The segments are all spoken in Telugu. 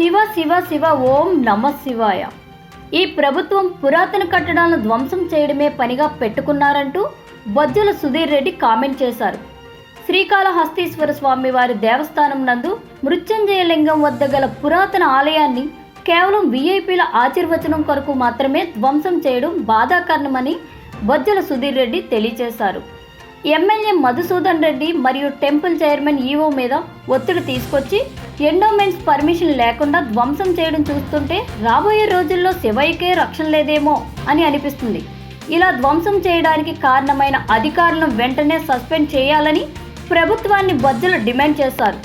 శివ శివ శివ ఓం నమ శివాయ. ఈ ప్రభుత్వం పురాతన కట్టడాలను ధ్వంసం చేయడమే పనిగా పెట్టుకున్నారంటూ బొజ్జల సుధీర్ రెడ్డి కామెంట్ చేశారు. శ్రీకాళహస్తీశ్వర స్వామి వారి దేవస్థానం నందు మృత్యుంజయ లింగం వద్ద గల పురాతన ఆలయాన్ని కేవలం వీఐపీల ఆశీర్వచనం కొరకు మాత్రమే ధ్వంసం చేయడం బాధాకరణమని బొజ్జల సుధీర్ రెడ్డి తెలియజేశారు. ఎమ్మెల్యే మధుసూదన్ రెడ్డి మరియు టెంపుల్ చైర్మన్ ఈవో మీద ఒత్తిడి తీసుకొచ్చి ఎండోమెంట్స్ పర్మిషన్ లేకుండా ధ్వంసం చేయడం చూస్తుంటే రాబోయే రోజుల్లో శివయ్యకే రక్షణ లేదేమో అని అనిపిస్తుంది. ఇలా ధ్వంసం చేయడానికి కారణమైన అధికారులను వెంటనే సస్పెండ్ చేయాలని ప్రభుత్వాన్ని బజ్జలు డిమాండ్ చేశారు.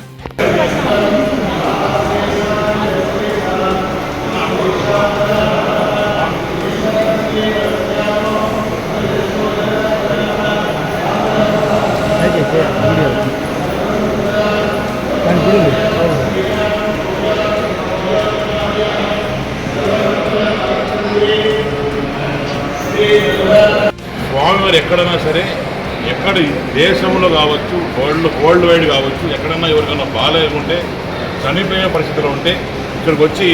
స్వామివారు ఎక్కడైనా సరే ఎక్కడ దేశంలో కావచ్చు వరల్డ్ వరల్డ్ వైడ్ కావచ్చు ఎక్కడన్నా ఎవరికైనా బాగాలేకుంటే చనిపోయే పరిస్థితిలో ఉంటే ఇక్కడికి వచ్చి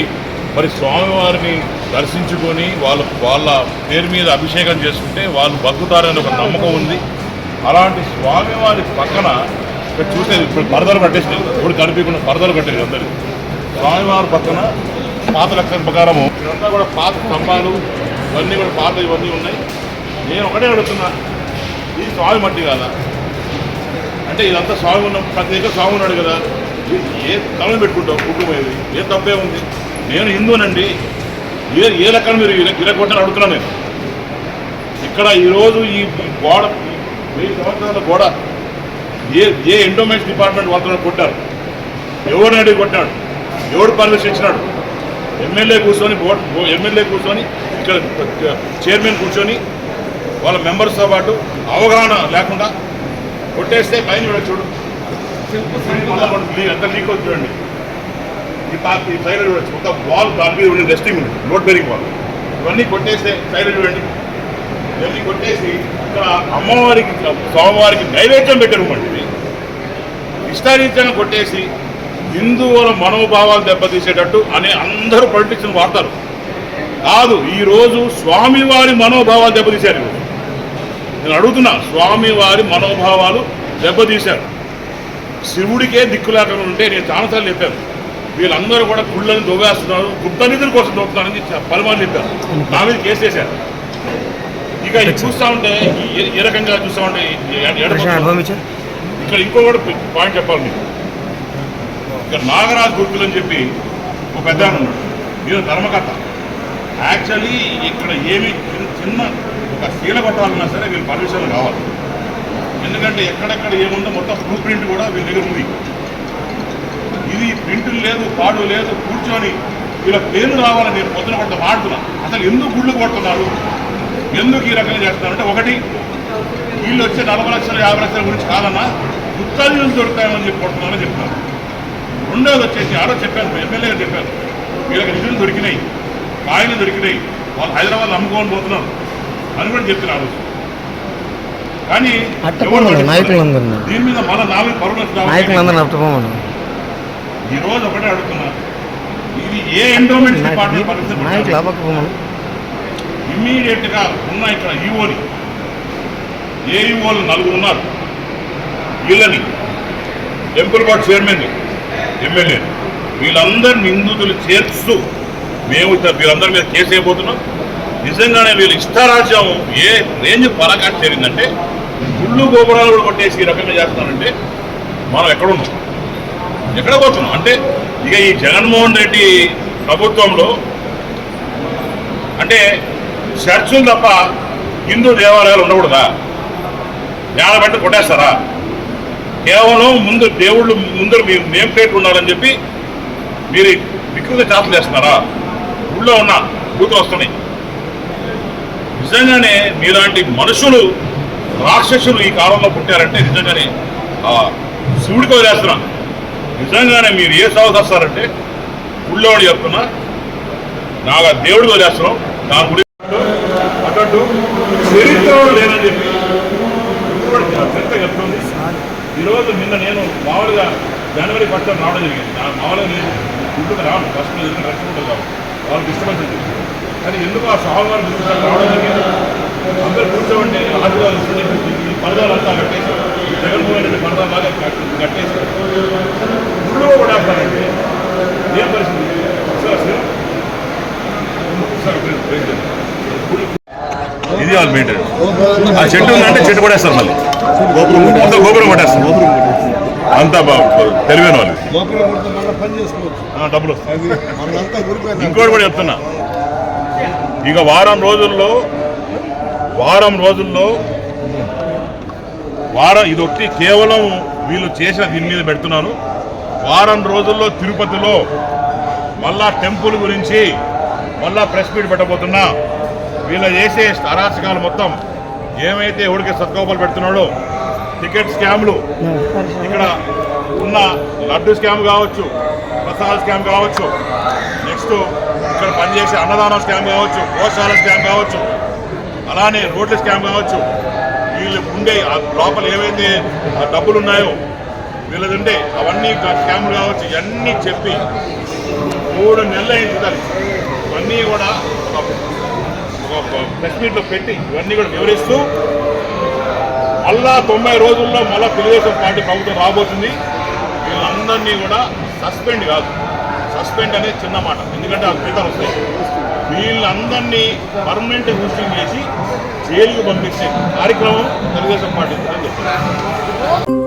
మరి స్వామివారిని దర్శించుకొని వాళ్ళ వాళ్ళ పేరు మీద అభిషేకం చేసుకుంటే వాళ్ళు బతుకుతారని ఒక నమ్మకం ఉంది. అలాంటి స్వామివారి పక్కన ఇక్కడ చూసేది ఇప్పుడు పరదలు కట్టేసినాయి. ఇప్పుడు కనిపించకుండా పరదలు కట్టేది అందరు. స్వామివారి పక్కన పాత లక్షణ ప్రకారము ఇదంతా కూడా పాత స్తంభాలు ఇవన్నీ కూడా పాత ఇవన్నీ ఉన్నాయి. నేను ఒకటే అడుగుతున్నా ఇది స్వామి మట్టి కాదా? అంటే ఇదంతా స్వామి ఉన్న ప్రతి దగ్గర స్వామి ఉన్నాడు కదా ఏ తలం పెట్టుకుంటావు కుటుంబం ఏ తప్పే ఉంది? నేను హిందూనండి ఏ ఏ లెక్కన మీరు ఇలా ఇలా అడుగుతున్నాను నేను. ఇక్కడ ఈరోజు ఈ గోడ వెయ్యి సంవత్సరాల గోడ ఏ ఏ ఎండోమెంట్స్ డిపార్ట్మెంట్ వాళ్ళతో కొట్టారు? ఎవరిని అడిగి కొట్టాడు ఎవడు పర్మిషన్ ఇచ్చినాడు? ఎమ్మెల్యే కూర్చొని బోర్డు ఎమ్మెల్యే కూర్చొని ఇక్కడ చైర్మన్ కూర్చొని వాళ్ళ మెంబర్స్తో పాటు అవగాహన లేకుండా కొట్టేస్తే పైన కూడా చూడు. ఎంత లీక్ అవుతుంది చూడండి. ఈ పాత ఈ చూడొచ్చు ఒక వాల్ దాని మీద ఉండే రెస్టింగ్ ఉంది. నోట్ బెరింగ్ వాల్ ఇవన్నీ కొట్టేస్తే పైన చూడండి. ఇవన్నీ కొట్టేసి ఇక్కడ అమ్మవారికి స్వామివారికి నైవేద్యం పెట్టారు ఇది. ఇష్టారీత్యంగా కొట్టేసి హిందువుల మనోభావాలు దెబ్బతీసేటట్టు అనే అందరూ పొలిటిక్స్ని వాడతారు. కాదు ఈరోజు స్వామివారి మనోభావాలు దెబ్బతీశారు. ఈరోజు. నేను అడుగుతున్నా స్వామివారి మనోభావాలు దెబ్బతీశారు. శివుడికే దిక్కు లేకుండా ఉంటే నేను చాలాసార్లు చెప్పాను. వీళ్ళందరూ కూడా కుళ్ళని దొవ్వేస్తున్నారు గుప్త నిధుల కోసం దొరుకుతున్నారని పలుమార్లు చెప్పారు. నా మీద కేసు వేశారు. ఇక ఇది చూస్తా ఉంటే ఏ రకంగా చూస్తా ఉంటే ఇక్కడ ఇంకో కూడా పాయింట్ చెప్పాలి మీకు. ఇక్కడ నాగరాజ్ గుర్తులు అని చెప్పి ఒక పెద్ద ఉన్నాడు. మీరు ధర్మకర్త. యాక్చువల్లీ ఇక్కడ ఏమి చిన్న ఒక శీల కొట్టాలన్నా సరే వీళ్ళు పర్మిషన్లు కావాలి ఎందుకంటే ఎక్కడెక్కడ ఏముందో మొత్తం బ్లూ ప్రింట్ కూడా వీళ్ళ దగ్గర ఉంది. ఇది ప్రింట్ లేదు పాడు లేదు కూర్చొని వీళ్ళ పేరు రావాలని నేను పొద్దున కొంత మాడుతున్నా. అసలు ఎందుకు గుళ్ళు కొడుతున్నారు? ఎందుకు ఈ రకంగా చేస్తున్నారంటే ఒకటి వీళ్ళు వచ్చే నలభై లక్షల యాభై లక్షల గురించి కాదన్నా గుత్తాలు దొరుకుతాయని చెప్పి కొడుతున్నారని చెప్తున్నారు. రెండోది వచ్చేసి ఆరో చెప్పాను ఎమ్మెల్యేగా చెప్పాను వీళ్ళకి నిధులు దొరికినాయి కాయలు దొరికినాయి. వాళ్ళు హైదరాబాద్ అమ్ముకొని పోతున్నారు. అని కూడా ఆ రోజు. కానీ. దీని మీద మళ్ళీ నాలుగు పరువులు ఈ రోజు ఒకటే అడుగుతున్నా. ఇది ఏ ఎండోమెంట్ డిపార్ట్మెంట్ పరిస్థితి? నాయకులు అవ్వకపోమను. ఇమ్మీడియట్గా ఉన్న ఇక్కడ ఈఓని ఏ ఈఓలు నలుగురు ఉన్నారు. వీళ్ళని టెంపుల్ బోర్డ్ చైర్మన్ ఎమ్మెల్యే వీళ్ళందరిని నిందితులు చేర్చుతూ మేము వీళ్ళందరి మీద కేసు అయిపోతున్నాం నిజంగానే వీళ్ళు ఇష్టారాజ్యం ఏ రేంజ్ పరాకాష్ట చేరిందంటే గుళ్ళు గోపురాలు కూడా కొట్టేసి ఈ రకంగా చేస్తున్నారంటే మనం ఎక్కడున్నాం? ఎక్కడ పోతున్నాం? అంటే ఇక ఈ జగన్మోహన్ రెడ్డి ప్రభుత్వంలో అంటే చర్చులు తప్ప హిందూ దేవాలయాలు ఉండకూడదా? నేల బట్టి కొట్టేస్తారా? కేవలం ముందు దేవుళ్ళు ముందు మీరు నేమ్ ప్లేట్లు ఉండాలని చెప్పి మీరు వికృత చాతలు చేస్తున్నారా? ఊళ్ళో ఉన్న బూతులు వస్తున్నాయి. నిజంగానే మీలాంటి మనుషులు రాక్షసులు ఈ కాలంలో పుట్టారంటే నిజంగానే శివుడికి వదిలేస్తున్నాను నిజంగానే మీరు ఏ సాగు వస్తారంటే ఊళ్ళోవాడు చెప్తున్నా నాకు ఆ దేవుడికి వదిలేస్తున్నాం నా గుడి అటు చరిత్రలో లేదని చెప్పి చరిత్ర చెప్తుంది. ఈరోజు నిన్న నేను మామూలుగా జనవరి పట్టణం రావడం జరిగింది. నా మామూలుగా నేను ఇంటికి రాను ఫస్ట్ ఎందుకంటే రక్షకుంటారు కాబట్టి. వాళ్ళకి డిస్టర్బెన్స్ కానీ ఎందుకు ఆ స్వామివారి దృష్టిలో రావడం జరిగింది? అందరు కూర్చోండి ఆశీర్వాదం ఇస్తుంది ఈ పరదాలు అంతా కట్టేసి జగన్మోహన్ రెడ్డి పరదాలు లాగా కట్టి- కట్టేసి గుళ్ళు కూడా వేస్తారండి ఏం పరిస్థితి? ఇది వాళ్ళు మెయింటైన్ ఆ చెట్టు ఉందంటే చెట్టు పడేస్తారు మళ్ళీ. గోపురం మొత్తం గోపురం పట్టేస్తారు. అంతా బాగా తెలివైన వాళ్ళు. డబ్బులు ఇంకోటి కూడా చెప్తున్నా. ఇక వారం రోజుల్లో వారం రోజుల్లో వారం ఇది ఒకటి కేవలం వీళ్ళు చేసిన దీని మీద పెడుతున్నాను. వారం రోజుల్లో తిరుపతిలో మళ్ళా టెంపుల్ గురించి మళ్ళా ప్రెస్ మీట్ పెట్టబోతున్నా. వీళ్ళు చేసే అరాచకాలు మొత్తం ఏమైతే ఎవరికి సత్కోపాలు పెడుతున్నాడో టికెట్ స్కామ్లు ఇక్కడ ఉన్న లడ్డు స్కామ్ కావచ్చు ప్రసాద్ స్కామ్ కావచ్చు నెక్స్ట్ ఇక్కడ పనిచేసే అన్నదానం స్కామ్ కావచ్చు గోశాల స్కామ్ కావచ్చు అలానే రోడ్ల స్కామ్ కావచ్చు వీళ్ళు ఉండే ఆ లోపల ఏవైతే ఆ డబ్బులు ఉన్నాయో వీళ్ళది ఉండే అవన్నీ స్కామ్లు కావచ్చు ఇవన్నీ చెప్పి మూడు నెలలు అయింది ఇవన్నీ కూడా ఒక ఒక ప్రెస్ మీట్లో పెట్టి ఇవన్నీ కూడా వివరిస్తూ మళ్ళా తొంభై రోజుల్లో మళ్ళా తెలుగుదేశం పార్టీ ప్రభుత్వం రాబోతుంది. వీళ్ళందరినీ కూడా సస్పెండ్ కాదు. సస్పెండ్ అనేది చిన్న మాట. ఎందుకంటే ఆ ఫలితాలు వస్తాయి. వీళ్ళందరినీ పర్మనెంట్ హోస్టింగ్ చేసి జైలుకు పంపించే కార్యక్రమం తెలుగుదేశం పార్టీ అని చెప్పారు